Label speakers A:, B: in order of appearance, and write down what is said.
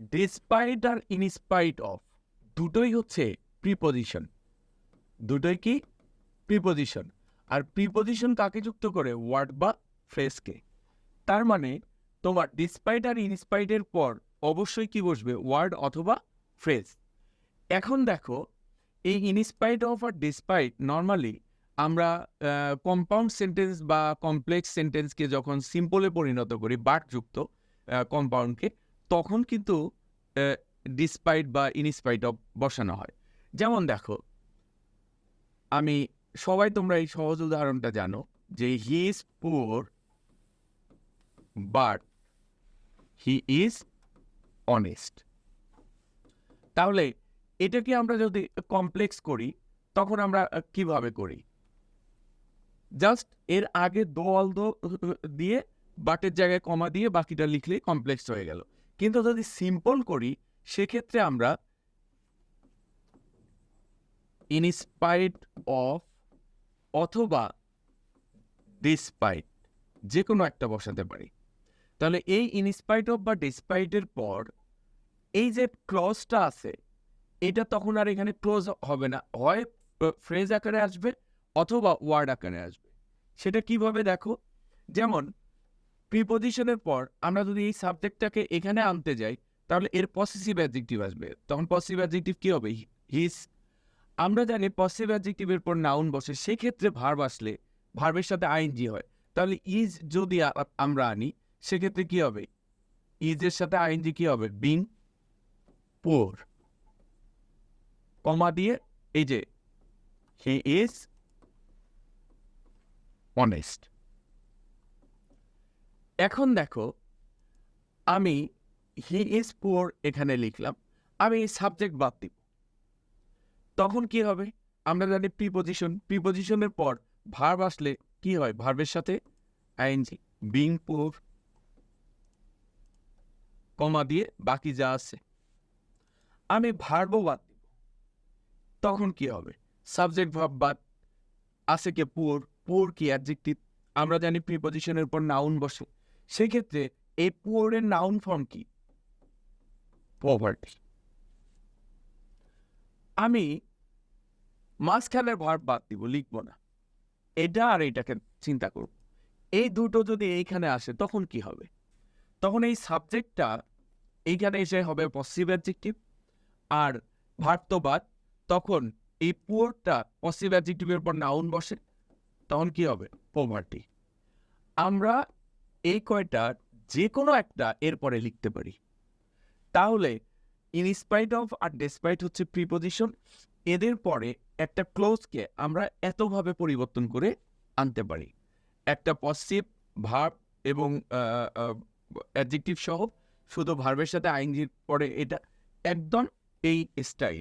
A: Despite R in spite of দুটোই হচ্ছে preposition দুটোই কি? প্রিপোজিশন আর প্রিপোজিশন কাকে যুক্ত করে? ওয়ার্ড বা ফ্রেজকে তার মানে তোমার ডিসপাইট আর ইনস্পাইটের পর অবশ্যই কি বসবে? ওয়ার্ড অথবা ফ্রেজ এখন দেখো, এই ইনস্পাইট অফ আর ডিসপাইট নর্মালি আমরা কম্পাউন্ড সেন্টেন্স বা কমপ্লেক্স সেন্টেন্সকে যখন সিম্পলে পরিণত করি বাটযুক্ত কম্পাউন্ডকে তখন কিন্তু ডিসপাইট বা ইনস্পাইট অফ বসানো হয়। যেমন দেখো, আমি, সবাই তোমরা এই সহজ উদাহরণটা জানো যে he is poor but he is honest তাহলে, এটাকে আমরা যদি কমপ্লেক্স করি, তখন আমরা কীভাবে করি? জাস্ট এর আগে দো অল দো দিয়ে বাটের জায়গায় কমা দিয়ে বাকিটা লিখলেই কমপ্লেক্স হয়ে গেল। কিন্তু যদি সিম্পল করি, সেক্ষেত্রে আমরা ইনস্পাইট অফ অথবা ডিসপাইট যে কোনো একটা বসাতে পারি। তাহলে এই ইনস্পাইট অফ বা ডিসপাইটের পর এই যে ক্লজটা আছে, এটা তখন আর এখানে ক্লোজ হবে না। হয় ফ্রেজ আকারে আসবে অথবা ওয়ার্ড আকারে আসবে। সেটা কীভাবে দেখো? যেমন প্রিপোজিশনের পর আমরা যদি এই সাবজেক্টটাকে এখানে আনতে যাই, তাহলে এর পসেসিভ অ্যাডজেক্টিভ আসবে। তখন পসিভ অ্যাডজেক্টিভ কি হবে? হিস আমরা জানি পসিভ অ্যাডজেক্টিভের পর নাউন বসে, সেক্ষেত্রে ভার্ব আসলে ভার্বের সাথে আইনজি হয়। তাহলে ইজ যদি আমরা আনি, সেক্ষেত্রে কি হবে? ইজের সাথে আইনজি কী হবে? বিং পোর কমা দিয়ে, এই যে হি ইজ অনেস্ট এখন দেখো, আমি হি ইজ পোর এখানে লিখলাম, আমি সাবজেক্ট বাদ দিব। তখন কি হবে? আমরা জানি প্রিপোজিশন প্রিপোজিশনের পর ভার্ব আসলে কি হয়? ভার্বের সাথে আইএনজি বিং পোর কমা দিয়ে বাকি যা আছে। আমি ভার্বও বাদ দিব। তখন কি হবে? সাবজেক্ট ভার্ব বাদ, আছে কে পুর পুর কি অ্যাডজেক্টিভ আমরা জানি প্রিপোজিশনের পর নাউন বসে। সেক্ষেত্রে এই পুয়ারের নাউন ফর্ম কি? পভার্টি আমি মাঝখানের ভার্ব বাদ দিব, লিখব না। এটা আর এইটাকে চিন্তা করব। এই দুটো যদি এইখানে আসে, তখন কি হবে? তখন এই সাবজেক্টটা এইখানে এসে হবে পসিভ অ্যাডজেক্টিভ আর ভার্ব তো বাদ তখন এই পুয়ারটা পসিভ অ্যাডজেক্টিভের পর নাউন বসে, তখন কি হবে? পোভার্টি আমরা এই কয়টা যে কোনো একটা এরপরে লিখতে পারি। তাহলে ইনস্পাইট অফ আর ডেসপাইট হচ্ছে প্রিপোজিশন এদের পরে একটা ক্লোজকে আমরা এতভাবে পরিবর্তন করে আনতে পারি। একটা পসিভ ভার্ব এবং অ্যাডজেক্টিভ সহ শুধু ভার্বের সাথে আইনজির পরে এটা একদম এই স্টাইল